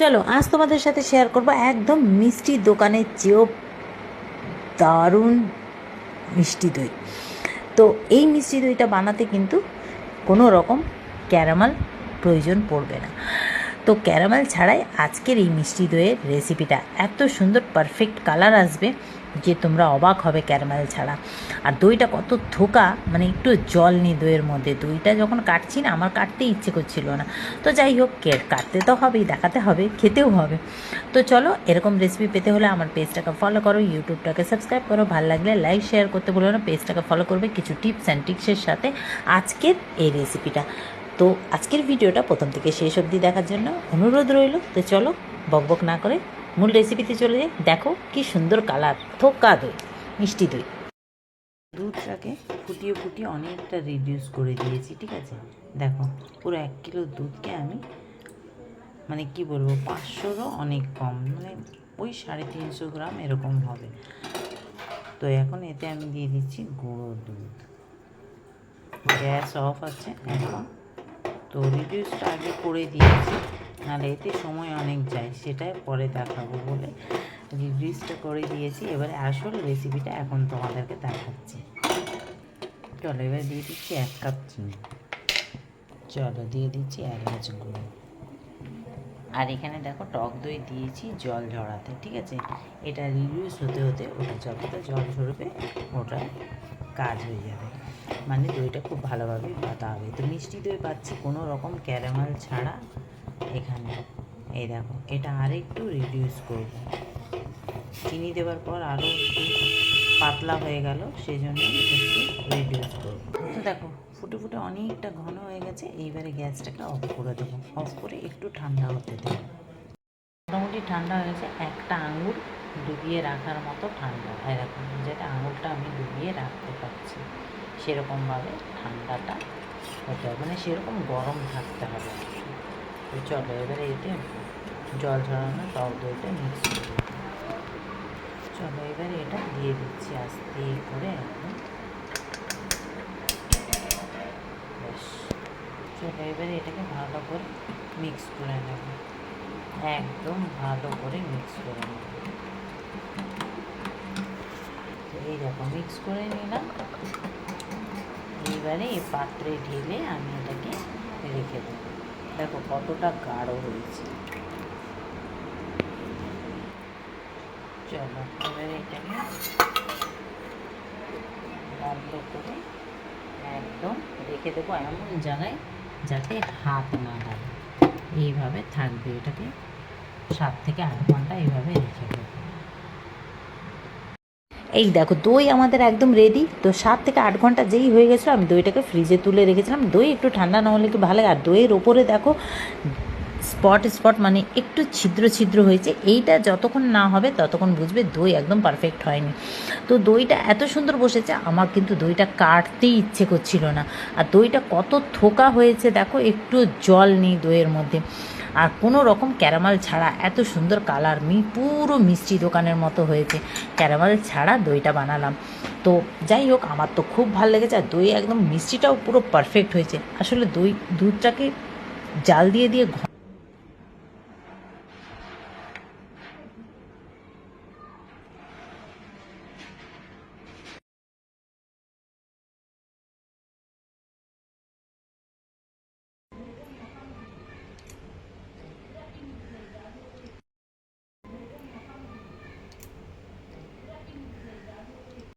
চলো, আজ তোমাদের সাথে শেয়ার করব একদম মিষ্টি দোকানের চেয়েও দারুণ মিষ্টি দই। তো এই মিষ্টি দইটা বানাতে কিন্তু কোনো রকম ক্যারামাল প্রয়োজন পড়বে না। তো ক্যারামেল ছাড়াই আজকের এই মিষ্টি দইয়ের রেসিপিটা এত সুন্দর পারফেক্ট কালার আসবে যে তোমরা অবাক হবে ক্যারামেল ছাড়া। আর দইটা কত থোকা মানে একটু জল নেই দইয়ের মধ্যে। দইটা যখন কাটছি না, আমার কাটতে ইচ্ছে করছিল না। তো যাই হোক কাটতে তো হবেই, দেখাতে হবে, খেতেও হবে। তো চলো, এরকম রেসিপি পেতে হলে আমার পেজটাকে ফলো করো ইউটিউবটাকে সাবস্ক্রাইব করো। ভালো লাগলে লাইক শেয়ার করতে বলো না। পেজটাকে ফলো করবে কিছু টিপস অ্যান্ড টিক্সের সাথে আজকের এই রেসিপিটা তো আজকের ভিডিওটা প্রথম থেকে শেষ অবধি দেখার জন্য অনুরোধ রইল। তো চলো বকবক না করে মূল রেসিপিতে চলে যাই। দেখো কি সুন্দর কালার থোকা দই, মিষ্টি দই। দুধটাকে ফুটিয়ে ফুটিয়ে অনেকটা রিডিউস করে দিয়েছি, ঠিক আছে? দেখো, পুরো এক কিলো দুধকে আমি মানে কি বলব, পাঁচশোরও অনেক কম মানে ওই সাড়ে তিনশো গ্রাম এরকম হবে। তো এখন এতে আমি দিয়ে দিচ্ছি গুঁড়ো দুধ। গ্যাস অফ আছে, এখন তো রিডিউসটা আগে করে দিয়েছি, নাহলে এতে সময় অনেক যায় সেটাই পরে দেখাবো বলে রিডিউসটা করে দিয়েছি। এবারে আসল রেসিপিটা এখন তোমাদেরকে দেখাচ্ছি। চলো, এবার দিয়ে দিচ্ছি এক কাপ চিনি। চলো, দিয়ে দিচ্ছি এলাচ গুঁড়ো। আর এখানে দেখো টক দই দিয়েছি জল ঝরাতে, ঠিক আছে? এটা রিডিউস হতে হতে ওটা যতটা জল ঝরবে ওটা কাজ হয়ে যাবে। মানে দইটা খুব ভালোভাবে পাতা হবে। তো মিষ্টি দই পাচ্ছি, কোনো রকম ক্যারামেল ছাড়া এখানে। এই দেখো, এটা আরেকটু রিডিউস করব। চিনি দেওয়ার পর আরও একটু পাতলা হয়ে গেল সেই জন্য একটু রিডিউস করব। তো দেখো, ফুটে ফুটে অনেকটা ঘন হয়ে গেছে, এইবারে গ্যাসটাকে অফ করে দেবো। অফ করে একটু ঠান্ডা হতে দেবো। মোটামুটি ঠান্ডা হয়েছে একটা আঙুর। ডুবিয়ে রাখার মতো ঠান্ডা। এরকম যেটা আঙুলটা আমি ডুবিয়ে রাখতে পারছি, সেরকমভাবে ঠান্ডাটা হতে হবে। মানে সেরকম গরম থাকতে হবে। তো চলো, এবারে এতে জল ঝরানো, টক দইটা মিক্স করে চলো, এবারে এটা দিয়ে দিচ্ছি আস্তে করে চলো, এবারে এটাকে ভালো করে মিক্স করে নেব। একদম ভালো করে মিক্স করে নেব। এই দেখো মিক্স করে নিলাম। এইবারে এই পাত্রে ঢেলে আমি এটাকে রেখে দেবো। দেখো কতটা গাঢ় হয়েছে। চলো, এবারে এটাকে বন্ধ করে একদম রেখে দেবো এমন জায়গায় যাতে হাত না লাগে। এইভাবে থাকবে এটাকে। সাত থেকে আট ঘণ্টা এইভাবে রেখে এই দেখো, দই আমাদের একদম রেডি তো সাত থেকে আট ঘণ্টা যেই হয়ে গেছিল, আমি দইটাকে ফ্রিজে তুলে রেখেছিলাম। দই একটু ঠান্ডা না হলে কি ভালো আর দইয়ের ওপরে দেখো স্পট স্পট মানে একটু ছিদ্র ছিদ্র হয়েছে। এইটা যতক্ষণ না হবে, ততক্ষণ বুঝবে দই একদম পারফেক্ট হয়নি। তো দইটা এত সুন্দর বসেছে, আমার কিন্তু দইটা কাটতেই ইচ্ছে করছিল না। আর দইটা কত থোকা হয়েছে, দেখো, একটু জল নেই দইয়ের মধ্যে। আর কোনো রকম ক্যারামাল ছাড়া এত সুন্দর কালার মি পুরো মিষ্টি দোকানের মতো হয়েছে। ক্যারামাল ছাড়া দইটা বানালাম। তো যাই হোক, আমার তো খুব ভালো লেগেছে আর দই একদম মিষ্টিটাও পুরো পারফেক্ট হয়েছে। আসলে দই দুধটাকে জাল দিয়ে দিয়ে